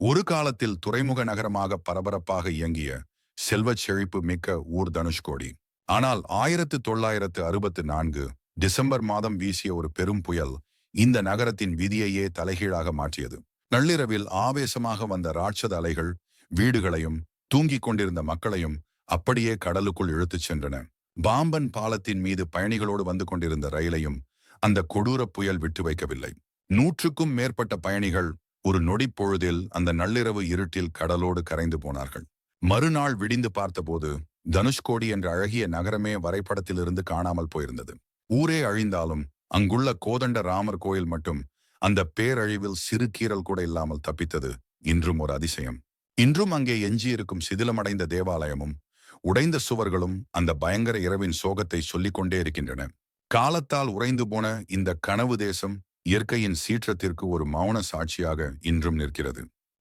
ஒரு காலத்தில் துறைமுக நகரமாக பரபரப்பாக இயங்கிய செல்வச் செழிப்பு மிக்க ஊர் தனுஷ்கோடி ஆனால் ஆயிரத்து தொள்ளாயிரத்து அறுபத்து நான்கு டிசம்பர் மாதம் வீசிய ஒரு பெரும் புயல் இந்த நகரத்தின் விதியையே தலைகீழாக மாற்றியது. நள்ளிரவில் ஆவேசமாக வந்த ராட்சத அலைகள் வீடுகளையும் தூங்கிக் கொண்டிருந்த மக்களையும் அப்படியே கடலுக்குள் இழுத்துச் சென்றன. பாம்பன் பாலத்தின் மீது பயணிகளோடு வந்து கொண்டிருந்த ரயிலையும் அந்த கொடூர புயல் விட்டு வைக்கவில்லை. நூற்றுக்கும் மேற்பட்ட பயணிகள் ஒரு நொடி பொழுதில் அந்த நள்ளிரவு இருட்டில் கடலோடு கரைந்து போனார்கள். மறுநாள் விடிந்து பார்த்தபோது தனுஷ்கோடி என்ற அழகிய நகரமே வரைபடத்திலிருந்து காணாமல் போயிருந்தது. ஊரே அழிந்தாலும் அங்குள்ள கோதண்ட ராமர் கோயில் மட்டும் அந்த பேரழிவில் சிறு கீறல் கூட இல்லாமல் தப்பித்தது. இன்றும் ஒரு அதிசயம். இன்றும் அங்கே எஞ்சியிருக்கும் சிதிலமடைந்த தேவாலயமும் உடைந்த சுவர்களும் அந்த பயங்கர இரவின் சோகத்தை சொல்லிக் கொண்டே இருக்கின்றன. காலத்தால் உறைந்து போன இந்த கனவு தேசம் இயற்கையின் சீற்றத்திற்கு ஒரு மௌன சாட்சியாக இன்றும் நிற்கிறது.